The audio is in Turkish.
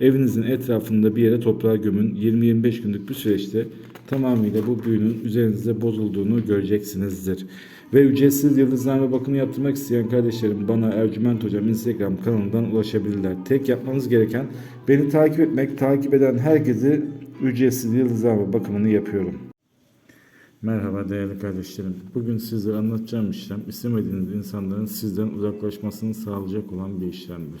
evinizin etrafında bir yere toprağa gömün. 20-25 günlük bir süreçte tamamıyla bu büyünün üzerinizde bozulduğunu göreceksinizdir. Ve ücretsiz yıldızlarma bakımı yaptırmak isteyen kardeşlerim bana Ercüment Hocam Instagram kanalından ulaşabilirler. Tek yapmanız gereken beni takip etmek, takip eden herkese ücretsiz yıldızlarma bakımını yapıyorum. Merhaba değerli kardeşlerim. Bugün size anlatacağım işlem istemediğiniz insanların sizden uzaklaşmasını sağlayacak olan bir işlemdir.